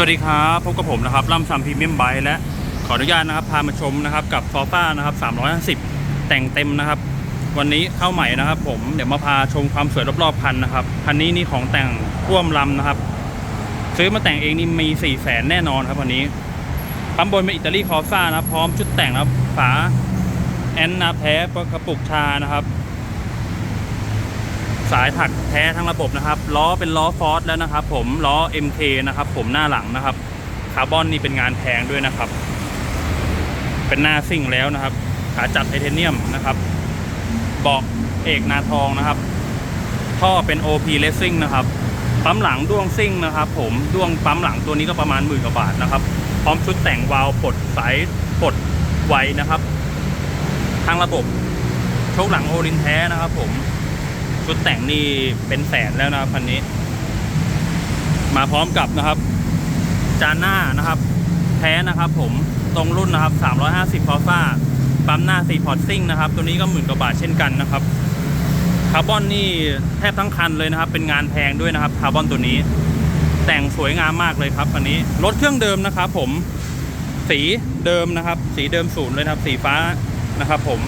สวัสดีครับพบกับผมนะครับล่ำซัมพรีเมียมไบและขออนุญาตนะครับพามาชมนะครับกับฟอฟ้านะครับ350 แต่งเต็มนะครับ วันนี้เข้าใหม่นะครับ ผมเดี๋ยวมาพาชมความสวยรอบๆคันนะครับคันนี้นี่ของแต่งร่วมลำนะครับ ซื้อมาแต่งเองนี่มี4ี่แสนแน่นอนครับวันนี้ปั๊มบนเป็นอิตาลีคอร์ซ่านะพร้อมชุดแต่งนะครับฝาแอนนาแพ้กระปุกชานะครับ สายถักแท้ทั้งระบบนะครับล้อเป็นล้อฟอร์ดแล้วนะครับ ผมล้อ MK นะครับ ผมหน้าหลังนะครับคาร์บอนนี่เป็นงานแพงด้วยนะครับ เป็นหน้าซิ่งแล้วนะครับ ขาจับไทเทเนียมนะครับเบาะเอกนาทองนะครับ ท่อเป็น OP Racing นะครับปั๊มหลังด้วงซิ่งนะครับ ผมด้วงปั๊มหลังตัวนี้ก็ประมาณหมื่นกว่าบาทนะครับ พร้อมชุดแต่งวาล์วปลดสายปลดไวนะครับ ทางระบบโชคหลังโอลินแท้นะครับ ผม ชุดแต่งนี่เป็นแสนแล้วนะครับคันนี้ มาพร้อมกับนะครับ จานหน้านะครับ แท้นะครับผมตรงรุ่นนะครับ 350พอฟ้าปั๊มหน้า4พอร์ตซิ่งนะครับ ตัวนี้ก็หมื่นกว่าบาทเช่นกันนะครับคาร์บอนนี่แทบทั้งคันเลยนะครับ เป็นงานแพงด้วยนะครับคาร์บอนตัวนี้ แต่งสวยงามมากเลยครับอันนี้รถเครื่องเดิมนะครับผมสีเดิมนะครับ สีเดิมศูนย์เลยนะครับ สีฟ้านะครับผม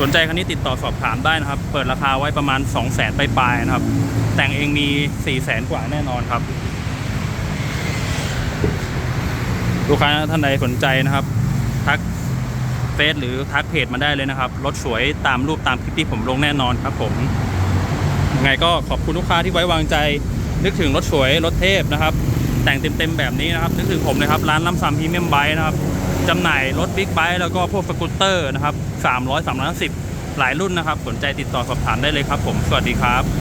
สนใจคันนี้ติดต่อสอบถามได้นะครับ เปิดราคาไว้ประมาณ 2 0 0แสนปลายๆนะครับ แต่งเองมี 4 0 0แสนกว่าแน่นอนครับ ลูกค้าท่านใดสนใจนะครับ ทักเฟซหรือทักเพจมาได้เลยนะครับ รถสวยตามรูปตามคลิปที่ผมลงแน่นอนครับผมยังไงก็ขอบคุณลูกค้าที่ไว้วางใจ นึกถึงรถสวยรถเทพนะครับ แต่งเต็มๆแบบนี้นะครับนึกถึงผมเลยครับ ร้านล้ำซัมพรีเมียมไบค์นะครับจำหน่ายรถบิ๊กไบค์แล้วก็พวกสกูตเตอร์นะครับ300 310 หลายรุ่นนะครับ สนใจติดต่อสอบถามได้เลยครับผม สวัสดีครับ